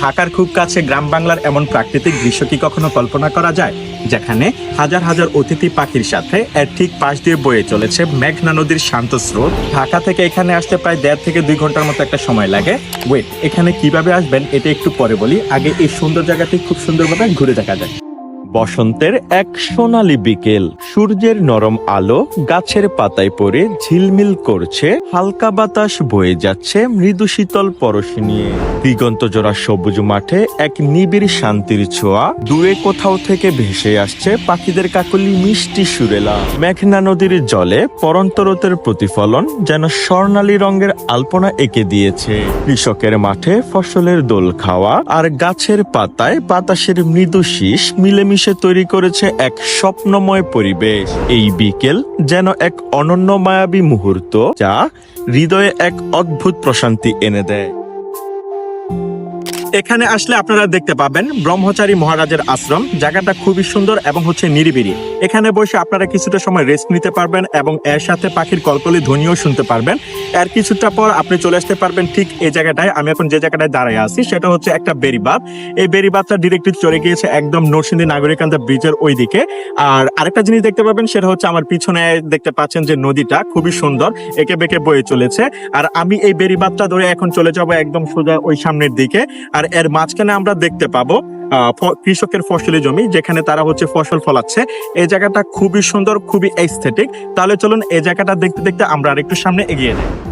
ঢাকার খুব কাছে গ্রাম বাংলার এমন প্রাকৃতিক দৃশ্য কি কখনো কল্পনা করা যায়? যেখানে হাজার হাজার অতিথি পাখির সাথে এর ঠিক পাশ দিয়ে বয়ে চলেছে মেঘনা নদীর শান্ত স্রোত। ঢাকা থেকে এখানে আসতে প্রায় দেড় থেকে দুই ঘণ্টার মতো একটা সময় লাগে। ওয়েট এখানে কীভাবে আসবেন, এটা একটু পরে বলি। আগে এই সুন্দর জায়গাটি খুব সুন্দরভাবে ঘুরে দেখা যায় বসন্তের এক সোনালী বিকেল। সূর্যের নরম আলো গাছের পাতায় পড়ে ঝিলমিল করছে। হালকা বাতাস বয়ে যাচ্ছে মৃদু শীতল পরশ নিয়ে দিগন্ত জোড়া সবুজ মাঠে এক নিবিড় শান্তির ছোঁয়া। দূরে কোথাও থেকে ভেসে আসছে পাখিদের কাকলি মিষ্টি সুরেলা। মেঘনা নদীর জলে পরন্তরতের প্রতিফলন যেন স্বর্ণালী রঙের আলপনা এঁকে দিয়েছে। কৃষকের মাঠে ফসলের দোল খাওয়া আর গাছের পাতায় বাতাসের মৃদু শীষ মিলেমিশে তৈরি করেছে এক স্বপ্নময় পরিবেশ। এই বিকেল যেন এক অনন্য মায়াবী মুহূর্ত যা হৃদয়ে এক অদ্ভুত প্রশান্তি এনে দেয়। এখানে আসলে আপনারা দেখতে পাবেন ব্রহ্মচারী মহারাজের আশ্রম। জায়গাটা খুবই সুন্দর এবং হচ্ছে নিরিবিলি। এখানে বসে আপনারা কিছুটা সময় রেস্ট নিতে পারবেন এবং এর সাথে পাখির কলকলি ধ্বনিও শুনতে পারবেন। এর কিছুটা পর আপনি চলে আসতে পারবেন ঠিক এই জায়গাটায়। আমি এখন যে জায়গাটায় দাঁড়ায় আছি, সেটা হচ্ছে একটা বেরিবাদ এই বেরিবাদটা ডিরেক্টলি চলে গিয়েছে একদম নরসিংদী নাগরিকান্তা ব্রিজের ওই দিকে আর আরেকটা জিনিস দেখতে পাবেন, সেটা হচ্ছে আমার পিছনে দেখতে পাচ্ছেন যে নদীটা, খুবই সুন্দর, একে বেঁকে বয়ে চলেছে। আর আমি এই বেরিবাদটা ধরে এখন চলে যাব একদম সোজা ওই সামনের দিকে। আর এর মাঝখানে আমরা দেখতে পাবো কৃষকের ফসলি জমি, যেখানে তারা হচ্ছে ফসল ফলাচ্ছে। এই জায়গাটা খুবই সুন্দর, খুবই এস্থেটিক তাহলে চলুন এই জায়গাটা দেখতে দেখতে আমরা আরেকটু সামনে এগিয়ে যাই।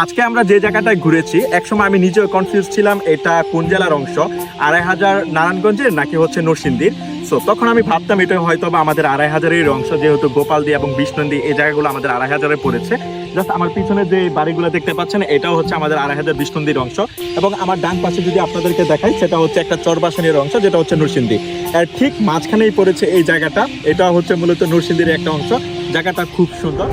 আজকে আমরা যে জায়গাটায় ঘুরেছি, একসময় আমি নিজেও কনফিউজ ছিলাম এটা কোন জেলার অংশ, আড়াই হাজার নারায়ণগঞ্জের নাকি হচ্ছে নরসিংদীর। সো তখন আমি ভাবতাম এটা হয়তো বা আমাদের আড়াই হাজারের অংশ, যেহেতু গোপালদি এবং বিষ্ণন্দী এই জায়গাগুলো আমাদের আড়াই হাজারে পড়েছে। জাস্ট আমার পিছনে যে বাড়িগুলো দেখতে পাচ্ছেন, এটাও হচ্ছে আমাদের আড়াই হাজার বিষ্ণন্দির অংশ। এবং আমার ডান পাশে যদি আপনাদেরকে দেখাই, সেটা হচ্ছে একটা চরবাসানের অংশ, যেটা হচ্ছে নরসিংদী। আর ঠিক মাঝখানেই পড়েছে এই জায়গাটা, এটা হচ্ছে মূলত নরসিংদীর একটা অংশ। জায়গাটা খুব সুন্দর।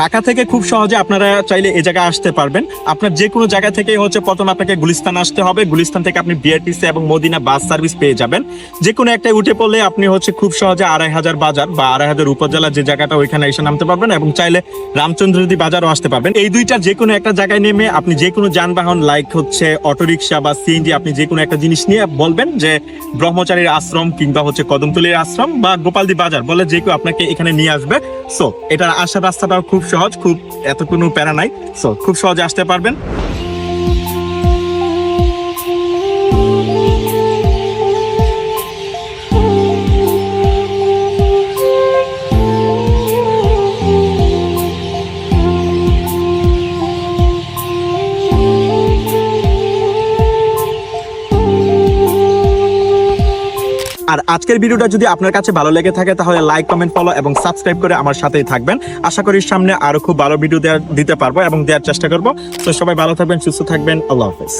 ঢাকা থেকে খুব সহজে আপনারা চাইলে এই জায়গায় আসতে পারবেন। আপনার যে কোনো জায়গা থেকে হচ্ছে প্রথম আপনাকে গুলিস্তান আসতে হবে। গুলিস্তান থেকে আপনি বিআরটিসি এবং মদিনা বাস সার্ভিস পেয়ে যাবেন। যে কোনো একটা উঠে পড়লে আপনি হচ্ছে খুব সহজে আড়াই হাজার বাজার বা আড়াই হাজার উপজেলা যে জায়গাটা ওইখানে এসে নামতে পারবেন এবং চাইলে রামচন্দ্রদি বাজারও আসতে পারবেন। এই দুইটা যে কোনো একটা জায়গায় নেমে আপনি যে কোনো যানবাহন লাইক হচ্ছে অটোরিকশা বা সিএনজি আপনি যে কোনো একটা জিনিস নিয়ে বলবেন যে ব্রহ্মচারীর আশ্রম কিংবা হচ্ছে কদমতলির আশ্রম বা গোপালদি বাজার বলে যে কেউ আপনাকে এখানে নিয়ে আসবে। সো এটার আসার রাস্তাটাও খুব সহজ খুব এত কোনো প্যারা নাই। সো খুব সহজে আসতে পারবেন। আর আজকের ভিডিওটা যদি আপনার কাছে ভালো লেগে থাকে, তাহলে লাইক কমেন্ট ফলো এবং সাবস্ক্রাইব করে আমার সাথেই থাকবেন। আশা করি সামনে আরও খুব ভালো ভিডিও দিতে পারব এবং দেওয়ার চেষ্টা করব। তো সবাই ভালো থাকবেন, সুস্থ থাকবেন। আল্লাহ হাফেজ।